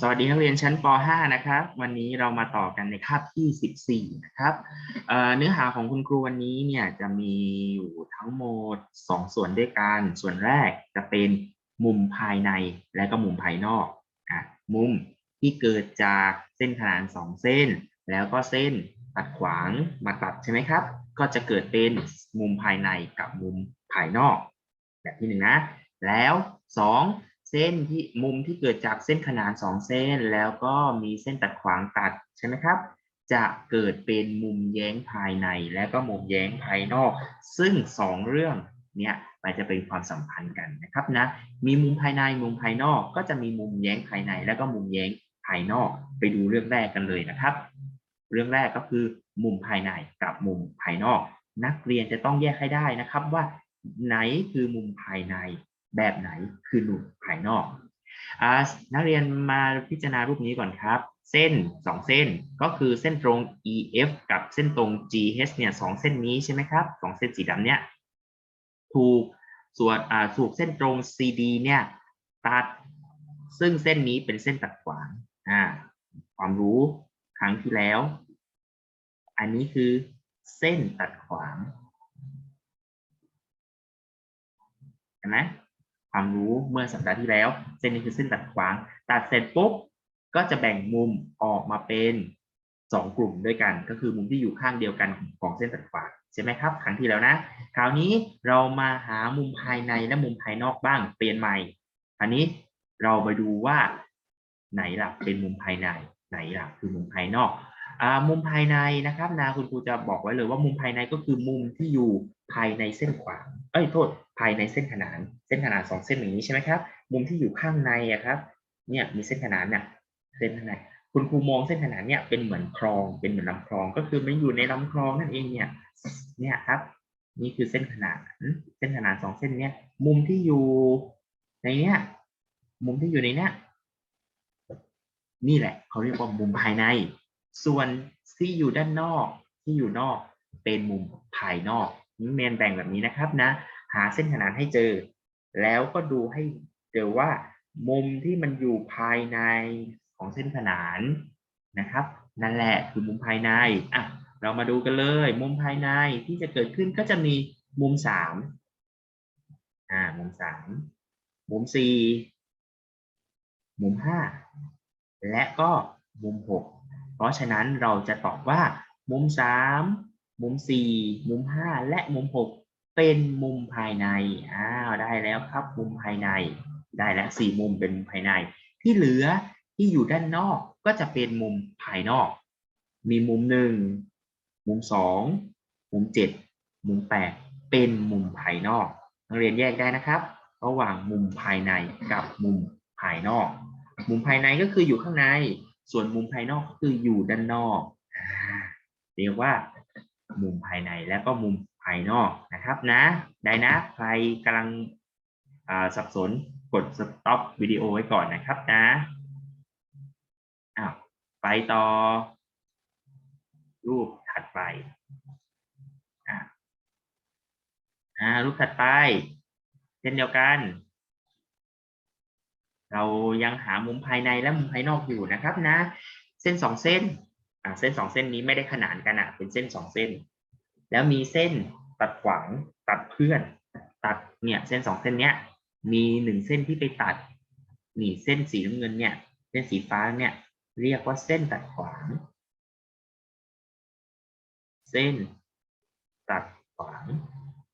สวัสดีนักเรียนชั้นป .5 นะครับ วันนี้เรามาต่อกันในคาบที่ 14 นะครับเเนื้อหาของคุณครูวันนี้เนี่ยจะมีอยู่ทั้งหมด 2 ส่วนด้วยกัน ส่วนแรกจะเป็นมุมภายในและก็มุมภายนอกอมุมที่เกิดจากเส้นขนาน 2 เส้น แล้วก็เส้นตัดขวางมาตัดใช่ไหมครับ ก็จะเกิดเป็นมุมภายในกับมุมภายนอก แบบที่หนึ่งนะ แล้วสอง เส้นที่มุมที่เกิดจากเส้นขนานสองเส้น แล้วก็มีเส้นตัดขวางตัดใช่ไหมครับ จะเกิดเป็นมุมแย้งภายในและก็มุมแย้งภายนอก ซึ่งสองเรื่องเนี้ยมันจะเป็นความสัมพันธ์กันนะครับนะ มีมุมภายในมุมภายนอกก็จะมีมุมแย้งภายใน แล้วก็มุมแย้งภายนอก ไปดูเรื่องแรกกันเลยนะครับ เรื่องแรกก็คือมุมภายในกับมุมภายนอก นักเรียนจะต้องแยกให้ได้นะครับว่าไหนคือมุมภายใน แบบไหนคือมุมภายนอกอนักเรียนมาพิจารณารูปนี้ก่อนครับ เส้นสองเส้นก็คือเส้นตรง EF กับเส้นตรง GH เนี่ยสองเส้นนี้ใช่ไหมครับสองเส้นสีดำเนี่ยถูกส่วนอ่าถูกเส้นตรง CD เนี่ยตัดซึ่งเส้นนี้เป็นเส้นตัดขวางอ่าความรู้ครั้งที่แล้ว อันนี้คือเส้นตัดขวางเห็นไหม ความรู้เมื่อสัปดาห์ที่แล้ว เส้นนี้คือเส้นตัดขวาง ตัดเสร็จปุ๊บก็จะแบ่งมุมออกมาเป็นสองกลุ่มด้วยกัน ก็คือมุมที่อยู่ข้างเดียวกันของเส้นตัดขวางใช่ไหมครับครั้งที่แล้วนะ คราวนี้เรามาหามุมภายในและมุมภายนอกบ้างเปลี่ยนใหม่ อันนี้เราไปดูว่าไหนหล่ะเป็นมุมภายใน ไหนหล่ะคือมุมภายนอก มุมภายในนะครับนะคุณครูจะบอกไว้เลยว่ามุมภายในก็คือมุมที่อยู่ภายในเส้นขวาง เอ้ยโทษ ภายในเส้นขนาน เส้นขนานสองเส้นอย่างนี้ใช่ไหมครับ มุมที่อยู่ข้างในอะครับ เนี่ยมีเส้นขนานเนี่ยเส้นขนานคุณครูมองเส้นขนานเนี่ยเป็นเหมือนคลอง เป็นเหมือนลำคลอง ก็คือมันอยู่ในลำคลองนั่นเองเนี่ย เนี่ยครับ นี่คือเส้นขนาน เส้นขนานสองเส้นเนี้ยมุมที่อยู่ในเนี้ย มุมที่อยู่ในเนี้ยนี่แหละเขาเรียกว่ามุมภายใน ส่วนที่อยู่ด้านนอกที่อยู่นอกเป็นมุมภายนอกนี่เมนแบ่งแบบนี้นะครับนะ หาเส้นขนานให้เจอ แล้วก็ดูให้เจอว่า มุมที่มันอยู่ภายในของเส้นขนานนะครับ นั่นแหละคือมุมภายในอะเรามาดูกันเลย มุมภายในที่จะเกิดขึ้นก็จะมีมุมสามอ่ามุมสามมุมสี่มุมห้าและก็มุมหก เพราะฉะนั้นเราจะตอบว่า มุมสามมุมสี่มุมห้าและมุมหกเป็นมุมภายในอ้าวได้แล้วครับมุมภายใน ได้แล้วสี่มุมเป็นมุมภายใน ที่เหลือที่อยู่ด้านนอกก็จะเป็นมุมภายนอก มีมุมหนึ่งมุมสองมุมเจ็ดมุมแปดเป็นมุมภายนอกนักเรียนแยกได้นะครับ ระหว่างมุมภายในกับมุมภายนอก มุมภายในก็คืออยู่ข้างใน ส่วนมุมภายนอกก็คืออยู่ด้านนอก เรียกว่า มุมภายในและก็มุมภายนอกนะครับนะ ได้นะ ใครกำลังสับสนกด stop วิดีโอไว้ก่อนนะครับนะอ้าวไปต่อ รูปถัดไปอ่ารูปถัดไป เช่นเดียวกัน เรายังหามุมภายในและมุมภายนอกอยู่นะครับนะ เส้นสองเส้นอ่าเส้นสองเส้นนี้ไม่ได้ขนานกันอะเป็นเส้นสองเส้น แล้วมีเส้นตัดขวางตัดเพื่อน ตัดเนี่ยเส้นสองเส้นเนี้ยมีหนึ่งเส้นที่ไปตัดนี่เส้นสีน้ำเงินเนี่ย เส้นสีฟ้าเนี่ย เรียกว่าเส้นตัดขวาง เส้นตัดขวาง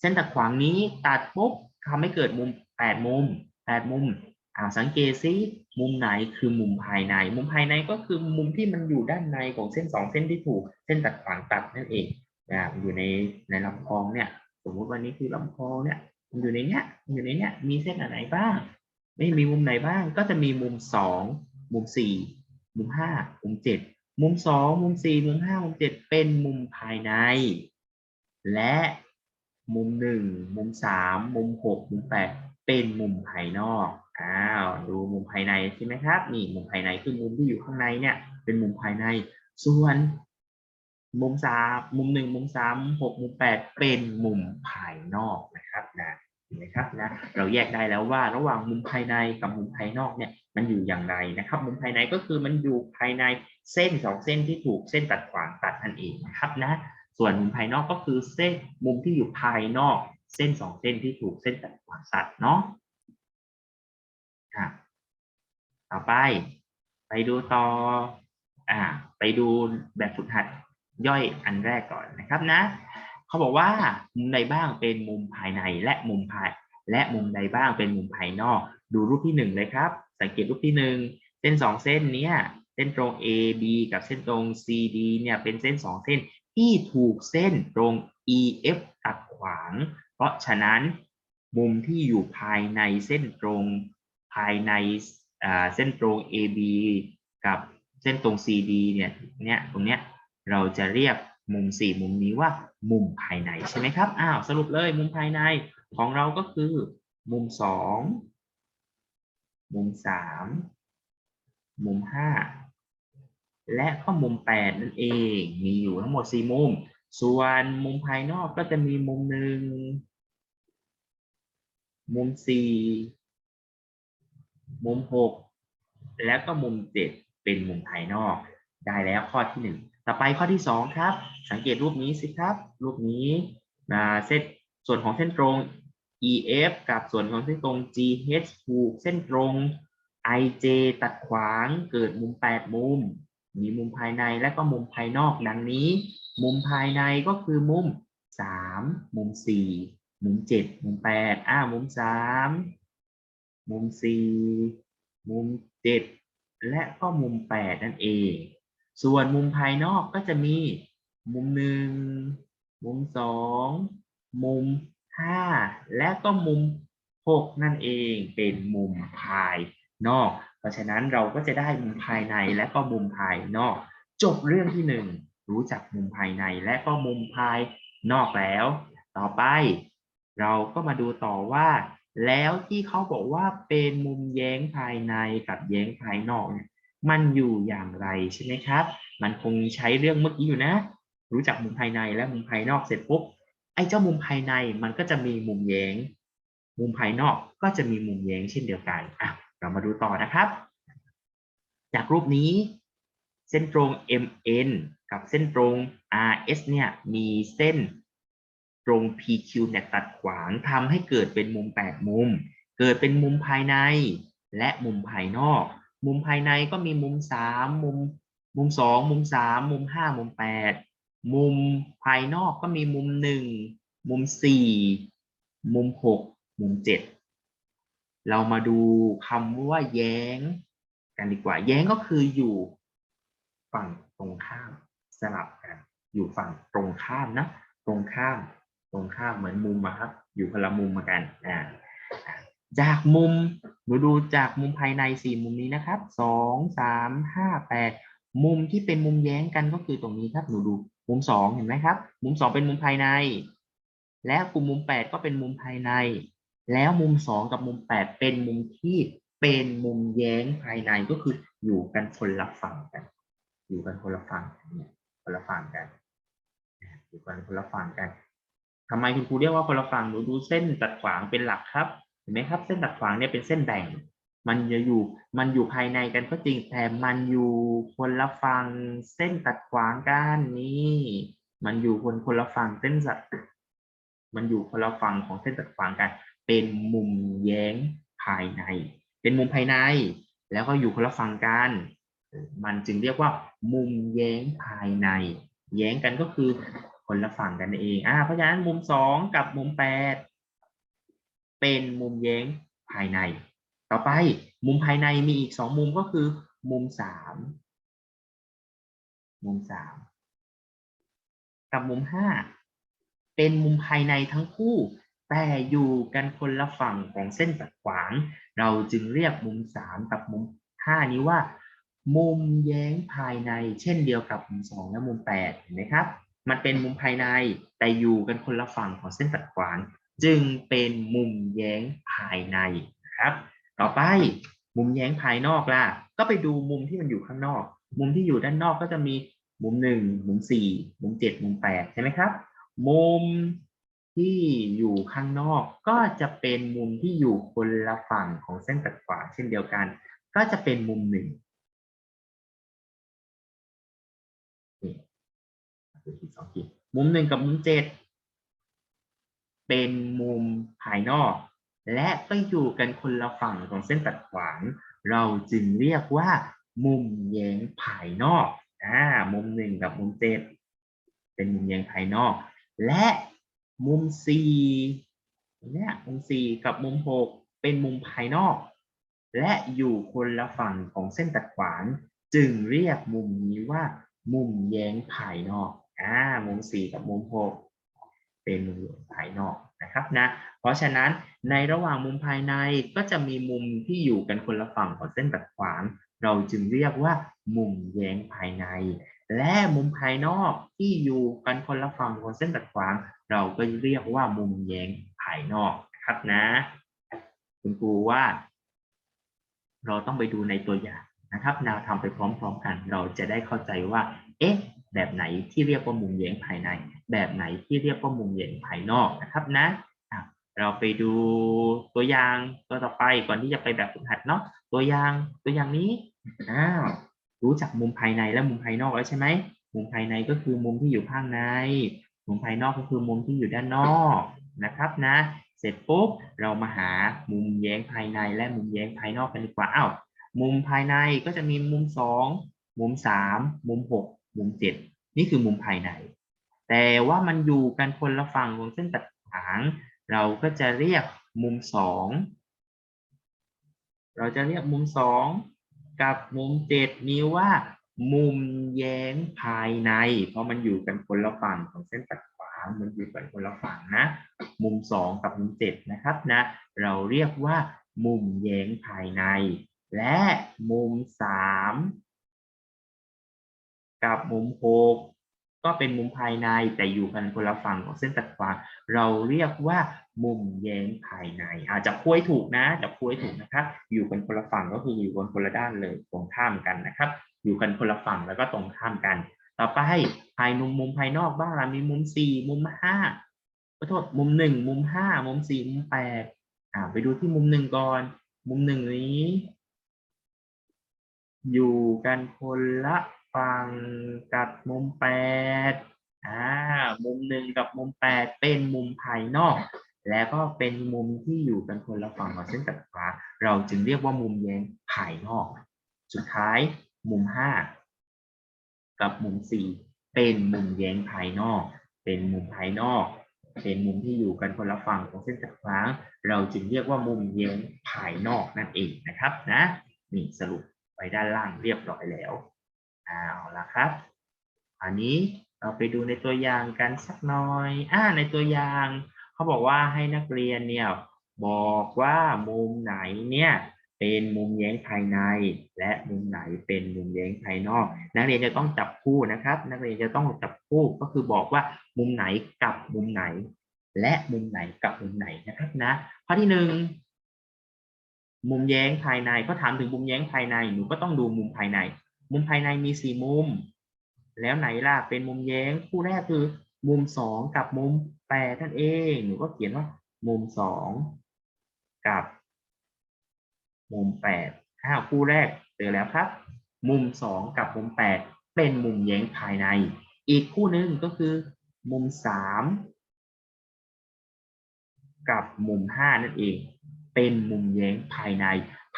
เส้นตัดขวางนี้ตัดปุ๊บทำให้เกิดมุมแปดมุมแปดมุม สังเกตซิมุมไหนคือมุมภายใน มุมภายในก็คือมุมที่มันอยู่ด้านในของเส้นสองเส้นที่ถูกเส้นตัดขวางตัดนั่นเองอ่าอยู่ในในลำคลองเนี่ย สมมุติวันนี้คือลำคลองเนี่ยมันอยู่ในเนี้ยอยู่ในเนี้ยมีเส้นอันไหนบ้าง ไม่มีมุมไหนบ้าง ก็จะมีมุมสองมุมสี่มุมห้ามุมเจ็ดมุมสองมุมสี่มุมห้ามุมเจ็ดเป็นมุมภายใน และมุมหนึ่งมุมสามมุมหกมุมแปดเป็นมุมภายนอก อ้าวดูมุมภายในใช่ไหมครับนี่มุมภายในคือมุมที่อยู่ข้างในเนี่ย เป็นมุมภายในส่วน มุมสามมุมหนึ่งมุมสามมุมหกมุมแปดเป็นมุมภายนอกนะครับนะเห็นไหมครับนะเราแยกได้แล้วว่าระหว่างมุมภายในกับมุมภายนอกเนี่ยมันอยู่อย่างไรนะครับ มุมภายในก็คือมันอยู่ภายในเส้นสองเส้นที่ถูกเส้นตัดขวางตัดนั่นเองนะครับนะส่วนมุมภายนอกก็คือเส้นมุมที่อยู่ภายนอก เส้นสองเส้นที่ถูกเส้นตัดขวางตัดเนาะ อะต่อไป ไปดูต่อ อ่า ไปดูแบบฝึกหัดย่อยอันแรกก่อนนะครับนะ เขาบอกว่ามุมใดบ้างเป็นมุมภายในและมุมภาย และมุมใดบ้างเป็นมุมภายนอก ดูรูปที่หนึ่งเลยครับ สังเกตรูปที่หนึ่งเส้นสองเส้นเนี้ยเส้นตรง AB กับเส้นตรง CD เนี่ยเป็นเส้นสองเส้นที่ถูกเส้นตรง EF ตัดขวาง เพราะฉะนั้นมุมที่อยู่ภายในเส้นตรงายในเส้นตรง AB กับเส้นตรง CD เนี่ยเนี่ยตรงเนี้ยเราจะเรียกมุมสี่มุมนี้ว่ามุมภายในใช่ไหมครับอ้าวสรุปเลยมุมภายในของเราก็คือ มุมสองมุมสามมุมห้าและก็มุมแปดนั่นเองมีอยู่ทั้งหมดสี่มุม ส่วนมุมภายนอกก็จะมีมุมหนึ่งมุมสี่ มุมหกและก็มุมเจ็ดเป็นมุมภายนอก ได้แล้วข้อที่หนึ่งต่อไปข้อที่สองครับ สังเกตรูปนี้สิครับ รูปนี้อ่าเส้นส่วนของเส้นตรง EF กับส่วนของเส้นตรง GH ถูกเส้นตรง IJ ตัดขวางเกิดมุมแปดมุม มีมุมภายในและก็มุมภายนอกดังนี้ มุมภายในก็คือมุมสามมุมสี่มุมเจ็ดมุมแปดอ่ามุมสา มุมสี่มุมเจ็ดและก็มุมแปดนั่นเอง ส่วนมุมภายนอกก็จะมีมุมหนึ่งมุมสองมุมห้าและก็มุมหกนั่นเองเป็นมุมภายนอก เพราะฉะนั้นเราก็จะได้มุมภายในและก็มุมภายนอก จบเรื่องที่หนึ่งรู้จักมุมภายในและก็มุมภายนอกแล้ว ต่อไป เราก็มาดูต่อว่า แล้วที่เขาบอกว่าเป็นมุมแย้งภายในกับแย้งภายนอกเนี่ยมันอยู่อย่างไรใช่ไหมครับ มันคงใช้เรื่องเมื่อกี้อยู่นะ รู้จักมุมภายในและมุมภายนอกเสร็จปุ๊บไอ้เจ้ามุมภายในมันก็จะมีมุมแย้ง มุมภายนอกก็จะมีมุมแย้งเช่นเดียวกันอะเรามาดูต่อนะครับ จากรูปนี้ เส้นตรง MN กับเส้นตรง RS เนี่ยมีเส้น ตรง PQ เนี่ยตัดขวางทำให้เกิดเป็นมุม 8 มุม เกิดเป็นมุมภายใน และมุมภายนอก มุมภายในก็มีมุม 3 มุม มุม 2 มุม 3 มุม 5 มุม 8 มุมภายนอกก็มีมุม 1 มุม 4 มุม 6 มุม 7 เรามาดูคำว่าแย้ง กันดีกว่า แย้งก็คืออยู่ฝั่งตรงข้ามสลับกัน อยู่ฝั่งตรงข้ามนะ ตรงข้าม ตรงข้ามเหมือนมุมอะครับ อยู่คนละมุมมากันอ่าอ่าจากมุมหนูดูจากมุมภายในสี่มุมนี้นะครับสองสามห้าแปดมุมที่เป็นมุมแย้งกันก็คือตรงนี้ครับหนูดูมุมสองเห็นไหมครับ มุมสองเป็นมุมภายใน และกลุ่มมุมแปดก็เป็นมุมภายใน แล้วมุมสองกับมุมแปดเป็นมุมที่เป็นมุมแย้งภายในก็คืออยู่กันคนละฝั่งกัน อยู่กันคนละฝั่งเนี่ยคนละฝั่งกันอยู่กันคนละฝั่งกัน ทำไมคุณครูเรียกว่าคนละฝั่งหนูดูเส้นตัดขวางเป็นหลักครับ เห็นไหมครับ เส้นตัดขวางเนี่ยเป็นเส้นแบ่ง มันจะอยู่ มันอยู่ภายในกันก็จริง แต่มันอยู่คนละฝั่งเส้นตัดขวางกันนี่ มันอยู่คนคนละฝั่งเส้นสัตมันอยู่คนละฝั่งของเส้นตัดขวางกัน เป็นมุมแย้งภายใน เป็นมุมภายใน แล้วก็อยู่คนละฝั่งกัน มันจึงเรียกว่า มุมแย้งภายใน แย้งกันก็คือ คนละฝั่งกันเองอ่าเพราะฉะนั้นมุมสองกับมุมแปดเป็นมุมแย้งภายใน ต่อไปมุมภายในมีอีกสองมุมก็คือ มุมสามมุมสามกับมุมห้าเป็นมุมภายในทั้งคู่ แต่อยู่กันคนละฝั่งของเส้นตัดขวาง เราจึงเรียกมุมสามกับมุมห้านี้ว่า มุมแย้งภายใน เช่นเดียวกับมุมสองและมุมแปดเห็นไหมครับ มันเป็นมุมภายในแต่อยู่กันคนละฝั่งของเส้นตัดขวาง จึงเป็นมุมแย้งภายในนะครับ ต่อไปมุมแย้งภายนอกล่ะ ก็ไปดูมุมที่มันอยู่ข้างนอก มุมที่อยู่ด้านนอกก็จะมีมุมหนึ่งมุมสี่มุมเจ็ดมุมแปดใช่ไหมครับ มุมที่อยู่ข้างนอกก็จะเป็นมุมที่อยู่คนละฝั่งของเส้นตัดขวางเช่นเดียวกัน ก็จะเป็นมุมหนึ่ง ดูทีสองทีมุมหนึ่งกับมุมเจ็ดเป็นมุมภายนอก และก็อยู่กันคนละฝั่งของเส้นตัดขวาง เราจึงเรียกว่า มุมแย้งภายนอกอ่ามุมหนึ่งกับมุมเจ็ดเป็นมุมแย้งภายนอก และมุมสี่เนี่ยมุมสี่กับมุมหกเป็นมุมภายนอก และอยู่คนละฝั่งของเส้นตัดขวาง จึงเรียกมุมนี้ว่า มุมแย้งภายนอก อ่ามุมสี่กับมุมหกเป็นมุมภายนอกนะครับนะ เพราะฉะนั้นในระหว่างมุมภายในก็จะมีมุมที่อยู่กันคนละฝั่งของเส้นตัดขวาง เราจึงเรียกว่า มุมแย้งภายใน และมุมภายนอกที่อยู่กันคนละฝั่งของเส้นตัดขวาง เราก็เรียกว่ามุมแย้งภายนอกนะครับนะ คุณครูว่า เราต้องไปดูในตัวอย่างนะครับแนวทำไปพร้อมๆกัน เราจะได้เข้าใจว่า เอ๊ะ แบบไหนที่เรียกว่ามุมแย้งภายใน แบบไหนที่เรียกว่ามุมแย้งภายนอกนะครับนะอะเราไปดูตัวอย่างตัวต่อไปก่อนที่จะไปแบบฝึกหัดเนาะตัวอย่างตัวอย่างนี้อ้าวรู้จักมุมภายในและมุมภายนอกแล้วใช่ไหมมุมภายในก็คือมุมที่อยู่ข้างใน มุมภายนอกก็คือมุมที่อยู่ด้านนอกนะครับนะ เสร็จปุ๊บเรามาหามุมแย้งภายในและมุมแย้งภายนอกกันดีกว่าอ้าวมุมภายในก็จะมีมุมสองมุมสามมุมหก มุมเจ็ดนี่คือมุมภายใน แต่ว่ามันอยู่กันคนละฝั่งของเส้นตัดขวาง เราก็จะเรียกมุมสองเราจะเรียกมุมสองกับมุมเจ็ดนี้ว่ามุมแย้งภายใน เพราะมันอยู่กันคนละฝั่งของเส้นตัดขวางมันอยู่กันคนละฝั่งนะ มุมสองกับมุมเจ็ดนะครับนะ เราเรียกว่ามุมแย้งภายใน และมุมสาม กับมุมหกก็เป็นมุมภายในแต่อยู่กันคนละฝั่งของเส้นตัดขวางเราเรียกว่ามุมแย้งภายใน อาจจะคุยถูกนะจะคุยถูกนะครับ อยู่กันคนละฝั่งก็คืออยู่บนคนละด้านเลยตรงข้ามกันนะครับ อยู่กันคนละฝั่งแล้วก็ตรงข้ามกัน ต่อไปภายมุมมุมภายนอกบ้างเรามีมุมสี่มุมห้าขอโทษมุมหนึ่งมุมห้ามุมสี่มุมแปดอ่าไปดูที่มุมหนึ่งก่อน มุมหนึ่งนี้ อยู่กันคนละ ฝั่งกับมุมแปดอ่ามุมหนึ่งกับมุมแปดเป็นมุมภายนอก แล้วก็เป็นมุมที่อยู่กันคนละฝั่งของเส้นตัดขวาเราจึงเรียกว่ามุมแย้งภายนอก สุดท้ายมุมห้ากับมุมสี่เป็นมุมแย้งภายนอก เป็นมุมภายนอก เป็นมุมที่อยู่กันคนละฝั่งของเส้นตัดขวาง เราจึงเรียกว่ามุมแย้งภายนอกนั่นเองนะครับนะนี่สรุปไว้ด้านล่างเรียบร้อยแล้ว เอาละครับ อันนี้เราไปดูในตัวอย่างกันสักหน่อยอ่าในตัวอย่างเขาบอกว่าให้นักเรียนเนี่ยบอกว่ามุมไหนเนี่ยเป็นมุมแย้งภายใน และมุมไหนเป็นมุมแย้งภายนอก นักเรียนจะต้องจับคู่นะครับ นักเรียนจะต้องจับคู่ก็คือบอกว่ามุมไหนกับมุมไหน และมุมไหนกับมุมไหนนะครับนะข้อที่หนึ่งมุมแย้งภายในเขาถามถึงมุมแย้งภายในหนูก็ต้องดูมุมภายใน มุมภายในมีสี่มุม แล้วไหนล่ะเป็นมุมแย้งคู่แรกคือ มุมสองกับมุมแปดนั่นเองหนูก็เขียนว่า มุมสองกับ มุมแปดอ้าวคู่แรกเจอแล้วครับ มุมสองกับมุมแปดเป็นมุมแย้งภายใน อีกคู่หนึ่งก็คือ มุมสามกับมุมห้านั่นเอง เป็นมุมแย้งภายใน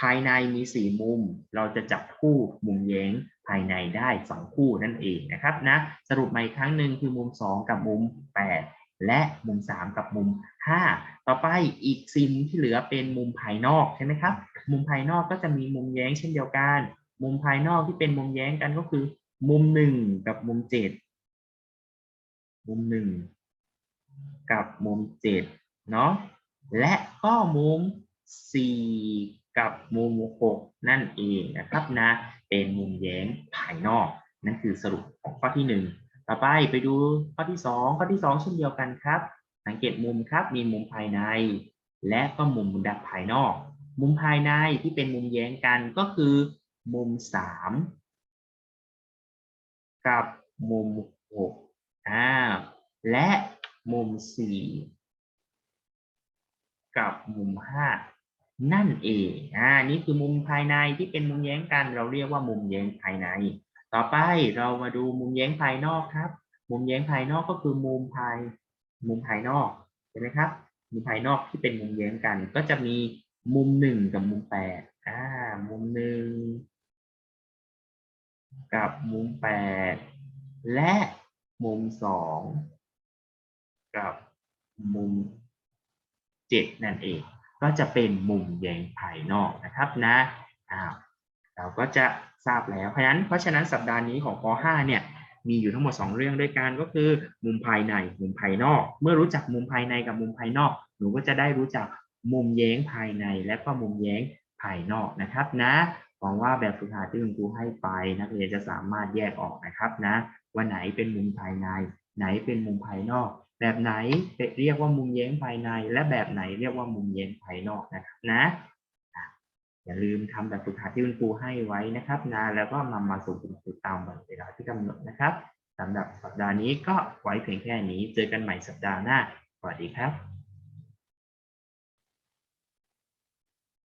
ภายในมีสี่มุม เราจะจับคู่มุมแย้งภายในได้สองคู่นั่นเองนะครับนะสรุปมาอีกครั้งหนึ่งคือมุมสองกับมุมแปดและมุมสามกับมุมห้าต่อไปอีกสี่มุมที่เหลือเป็นมุมภายนอกใช่ไหมครับ มุมภายนอกก็จะมีมุมแย้งเช่นเดียวกัน มุมภายนอกที่เป็นมุมแย้งกันก็คือ มุมหนึ่งกับมุมเจ็ดมุมหนึ่งกับมุมเจ็ดเนาะและก็มุมสี่ กับมุมหกนั่นเองนะครับนะ เป็นมุมแย้งภายนอก นั่นคือสรุปของข้อที่หนึ่งต่อไปไปดูข้อที่สองข้อที่สองเช่นเดียวกันครับ สังเกตมุมครับมีมุมภายใน และก็มุมดับภายนอก มุมภายในที่เป็นมุมแย้งกันก็คือ มุมสามกับมุมหกอ่าและมุมสี่กับมุมห้า นั่นเองอ่านี่คือมุมภายในที่เป็นมุมแย้งกัน เราเรียกว่ามุมแย้งภายใน ต่อไปเรามาดูมุมแย้งภายนอกครับ มุมแย้งภายนอกก็คือมุมภาย มุมภายนอกเห็นไหมครับ มุมภายนอกที่เป็นมุมแย้งกัน ก็จะมีมุมหนึ่งกับมุมแปดอ่า มุมหนึ่งกับมุมแปดและมุมสองกับมุมเจ็ดนั่นเอง ก็จะเป็นมุมแยงภายนอกนะครับนะอ้าวเราก็จะทราบแล้วเพราะฉะนั้นเพราะฉะนั้นสัปดาห์นี้ของป .5 เนี่ยมีอยู่ทั้งหมด 2 เรื่องด้วยกันก็คือ มุมภายในมุมภายนอก เมื่อรู้จักมุมภายในกับมุมภายนอกหนูก็จะได้รู้จักมุมแย้งภายในและก็มุมแย้งภายนอกนะครับนะหวังว่าแบบฝึกหัดที่คุณครูให้ไป นักเรียนจะสามารถแยกออกนะครับนะว่าไหนเป็นมุมภายใน ไหนเป็นมุมภายนอก แบบไหนเรียกว่ามุมแย้งภายใน และแบบไหนเรียกว่ามุมแย้งภายนอกนะครับนะอย่าลืมทำแบบฝึกหัดที่คุณครูให้ไว้นะครับนะแล้วก็นำมาส่งคุณครูตามวันเวลาที่กำหนดนะครับสำหรับสัปดาห์นี้ก็ไว้เพียงแค่นี้ เจอกันใหม่สัปดาห์หน้าสวัสดีครับ